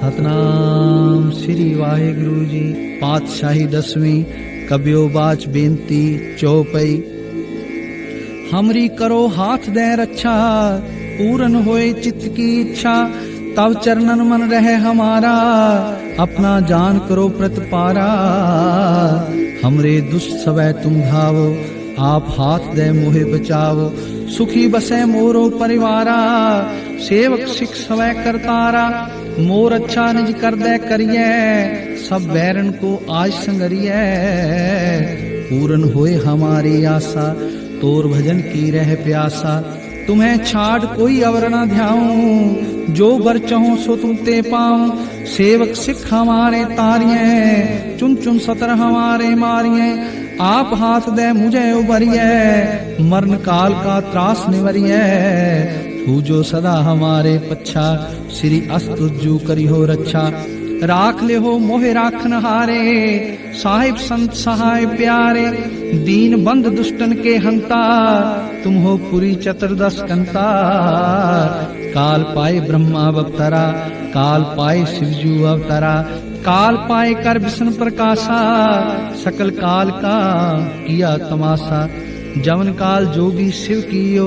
ਸਤਨਾਮ ਸ੍ਰੀ ਵਾਹਿਗੁਰੂ ਜੀ। ਪਾਤਸ਼ਾਹੀ ਦਸਵੀਂ, ਕਬਿਓ ਬਾਚ ਬੇਨਤੀ, ਚੌਪਈ। ਹਮਰੀ ਕਰੋ ਹਾਥ ਦੇ ਰੱਛਾ, ਪੂਰਨ ਹੋਏ ਚਿੱਤ ਕੀ ਇੱਛਾ। ਤਬ ਚਰਨਨ ਮਨ ਰਹੇ ਹਮਾਰਾ, ਆਪਣਾ ਜਾਨ ਕਰੋ ਪ੍ਰਤਪਾਰਾ ਹਮਰੇ ਦੁਸ਼ਟ ਸਵੈ ਤੁਮ ਧਾਵੋ, ਆਪ ਹਾਥ ਦੇ ਮੋਹਿ ਬਚਾਵੋ। ਸੁਖੀ ਬਸੈ ਮੋਰੋ ਪਰਿਵਾਰਾ सेवक सिख समय करतारा मोर अच्छा निज कर दे करिए, सब बैरन को आज संगरिए। पूर्ण होए हमारी आशा, तोर भजन की रह प्यासा। तुम्हें छाड़ कोई अवरणा ध्याऊ, जो बर चहो सो तुम ते पाऊ। सेवक सिख हमारे तारिये चुन चुन सतर हमारे मारिये आप हाथ दे मुझे उबरिए मरण काल का त्रास निवरिए। पूजो सदा हमारे पच्छा श्री अस्तुजू करिहो रक्षा राख ले हो मोहे राखन हारे साहिब संत सहाय प्यारे दीन बंद दुष्टन के हंता तुम हो पुरी चतुर्दश कंता काल पाए ब्रह्मा अवतरा काल पाए शिवजू अवतरा काल पाए कर विष्णु प्रकाशा सकल काल का किया तमाशा जवन काल जोगी शिव कियो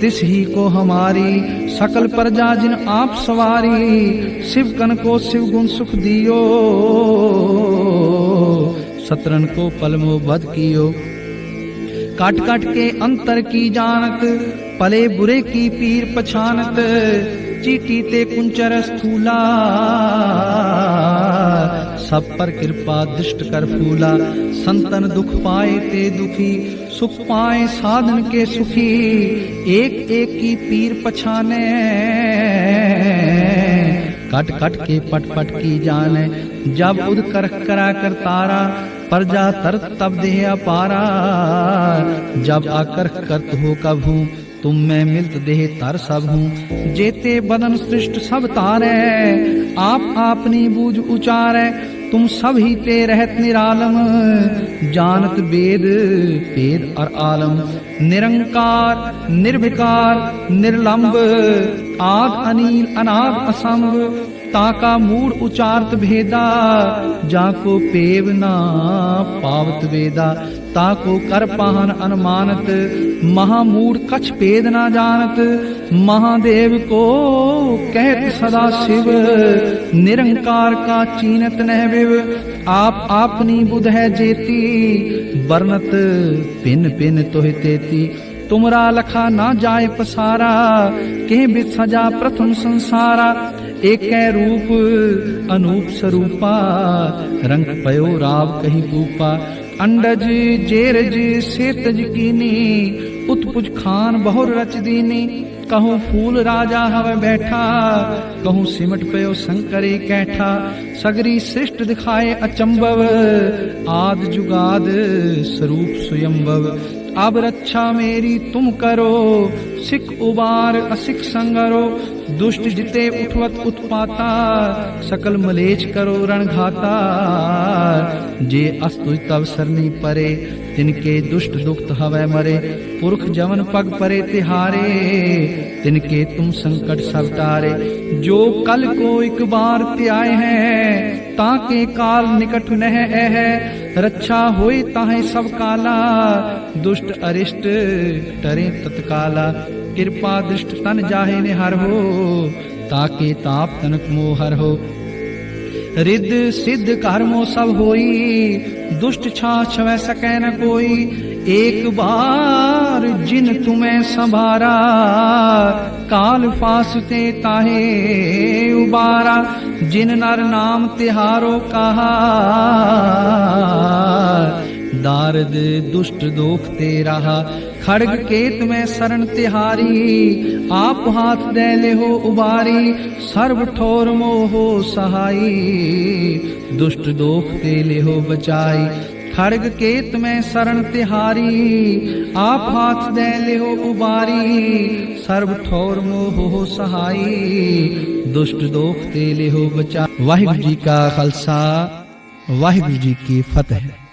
तिस ही को हमारी सकल प्रजा जिन आप सवारी शिव कन को शिव गुण सुख दियो सतरन को पलमो बद कियो काट काट के अंतर की जानत पले बुरे की पीर पछानत चीटी ते कुंचर स्थूला सब पर कृपा, दृष्ट कर फूला। संतन दुख पाए ते दुखी, सुख पाए साधन के सुखी। एक एक की पीर पछाने। कट कट के पट पट की जाने। जब उद कर करा कर तारा प्रजा तर तब देह अपारा। जब आकर करत हो कभू, तुम मैं मिलत देह तर सब। हूँ जेते बदन सृष्ट सब तारे, आप आपनी बूझ उचारे। तुम सब ही ते रहत निरालम जानत वेद वेद और आलम निरंकार निर्विकार निर्लंब आद अनील अनाद असंग ताका मूड उचारत भेदा जाको पेव ना पावत वेदा ताको कर पाहन अनुमानत महामूड कछ भेद ना जानत महादेव को कहत सदा शिव निरंकार का चीनत नह विव आप आपनी बुध है जेती बरनत पिन पिन तोह तेती तुमरा लखा ना जाय पसारा के बित सजा प्रथम संसारा एक रूप अनूप स्वरूपा रंग पयो राव कही पूपा ਅੰਡਜ ਜੇਰਜ ਸੇਤਜ ਕੀਨੀ, ਉਤਪੁਜ ਖਾਨ ਬਹੁ ਰਚ ਦੀਨੀ ਕਹੂੰ ਫੂਲ ਰਾਜਾ ਹਵੇ ਬੈਠਾ, ਕਹੂੰ ਸਿਮਟ ਪਇਓ ਸੰਕਰੇ ਕੈਠਾ। ਸਗਰੀ ਸ੍ਰਿਸ਼ਟ ਦਿਖਾਏ ਅਚੰਭਵ, ਆਦ ਜੁਗਾਦ ਸਰੂਪ ਸੁਯੰਭਵ। अब रक्षा मेरी तुम करो सिख उबार असिख संगरो दुष्ट जिते उठवत उत्पाता सकल मलेच करो रणघाता जे अस्तु तब सरनी परे तिनके दुष्ट दुखत हवै मरे पुरख जवन पग परे तिहारे तिनके तुम संकट सब टारे जो कल को एक बार त्याय है ਤਾਂ ਕੇ ਕਾਲ ਨਿਕਟ ਨਹਿ ਐ ਰੱਛਾ ਹੋਏ ਤਾਹੇ ਸਭ ਕਾਲਾ। ਦੁਸ਼ਟ ਅਰਿਸ਼ਟ ਟਰੇ ਤਤਕਾਲਾ, ਕਿਰਪਾ ਦ੍ਰਿਸ਼ਟ ਤਨ ਜਾਹੇ ਨੇ ਹਰ ਹੋ, ਤਾਂ ਕੇ ਤਾਪ ਤਨਕ ਮੋਹ ਹਰ ਹੋ। ਰਿੱਧ ਸਿੱਧ ਕਰਮੋ ਸਭ ਹੋਈ, ਦੁਸ਼ਟ ਛਾ ਛਵੈ ਸਕੈ ਕੋਈ एक बार जिन तुम्हें संभारा काल फासते ताहे उबारा जिन नर नाम तिहारो कहा दारद दुष्ट दोख ते रहा खड़ग केत में शरण तिहारी आप हाथ दे ले हो उबारी सर्व ठोर मोहो सहाई दुष्ट दोख ते ले हो बचाई ਖੜਗ ਕੇਤ ਮੈਂ ਸਰਣ ਤਿਹਾਰੀ, ਆਪ ਹਾਥ ਦੇ ਲਿਓ ਉਬਾਰੀ, ਸਰਬ ਠੌਰ ਮੋਹ ਹੋ ਸਹਾਈ, ਦੁਸ਼ਟ ਦੋਖ ਤੇ ਲਿਓ ਬਚਾ। ਵਾਹਿਗੁਰੂ ਜੀ ਕਾ ਖਾਲਸਾ, ਵਾਹਿਗੁਰੂ ਜੀ ਕੀ ਫਤਿਹ।